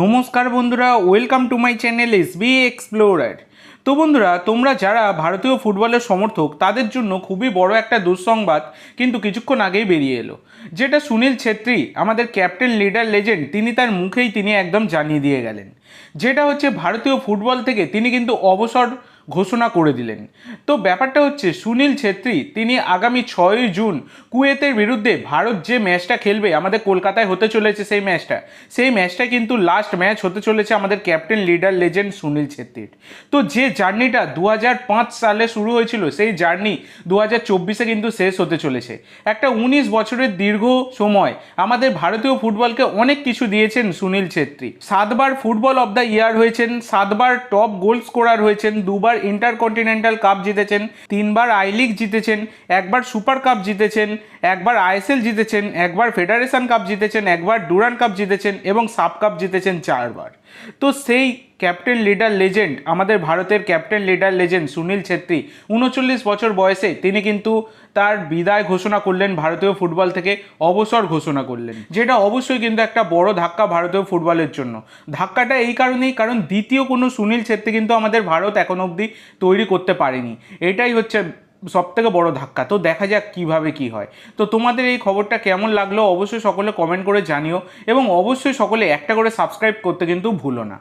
নমস্কার বন্ধুরা welcome to my channel S B explorer তো বন্ধুরা, তোমরা যারা ভারতীয় ফুটবলের সমর্থক, তাদের জন্য খুবই বড় একটা দুঃসংবাদ কিন্তু কিছুক্ষণ আগেই বেরিয়ে এলো। যেটা সুনীল ছেত্রী, আমাদের ক্যাপ্টেন লিডার লেজেন্ড তিনি তার মুখেই তিনি একদম জানিয়ে দিয়ে গেলেন। যেটা হচ্ছে ভারতীয় ফুটবল থেকে তিনি কিন্তু অবসর ঘোষণা করে দিলেন। তো ব্যাপারটা হচ্ছে, সুনীল ছেত্রী, তিনি আগামী ছয়ই জুন কুয়েতের বিরুদ্ধে ভারত যে ম্যাচটা খেলবে, আমাদের কলকাতায় হতে চলেছে সেই ম্যাচটা। সেই ম্যাচটা কিন্তু লাস্ট ম্যাচ হতে চলেছে আমাদের ক্যাপ্টেন লিডার লেজেন্ড সুনীল ছেত্রীর। তো যে জার্নিটা দু হাজার পাঁচ সালে শুরু হয়েছিল, সেই জার্নি দু হাজার কিন্তু শেষ হতে চলেছে। একটা উনিশ বছরের দীর্ঘ সময় আমাদের ভারতীয় ফুটবলকে অনেক কিছু দিয়েছেন সুনীল ছেত্রী। সাতবার ফুটবল অব দ্য ইয়ার হয়েছেন, সাতবার টপ গোল স্কোরার হয়েছেন দুবার ইন্টারকন্টিনেন্টাল কাপ জিতেছেন, তিনবার আই লিগ জিতেছেন, একবার সুপার কাপ জিতেছেন, একবার আইএসএল জিতেছেন, একবার ফেডারেশন কাপ জিতেছেন, একবার ডুরান কাপ জিতেছেন এবং সাব কাপ জিতেছেন চারবার। তো সেই ক্যাপ্টেন লিডার লেজেন্ড, আমাদের ভারতের captain leader legend Sunil Chhetri. উনচল্লিশ বছর বয়সে তিনি কিন্তু তার বিদায় ঘোষণা করলেন ভারতীয় ফুটবল থেকে, অবসর ঘোষণা করলেন। যেটা অবশ্যই কিন্তু একটা বড় ধাক্কা ভারতীয় ফুটবলের জন্য। ধাক্কাটা এই কারণেই, কারণ দ্বিতীয় কোনো সুনীল ছেত্রী কিন্তু আমাদের ভারত এখন অবধি তৈরি করতে পারেনি। এটাই হচ্ছে সব থেকে বড় ধাক্কা। তো দেখা যাক কীভাবে কি হয়। তো তোমাদের এই খবরটা কেমন লাগল অবশ্যই সকলে কমেন্ট করে জানিও। এবং অবশ্যই সকলে একটা করে সাবস্ক্রাইব করতে কিন্তু ভুলো না।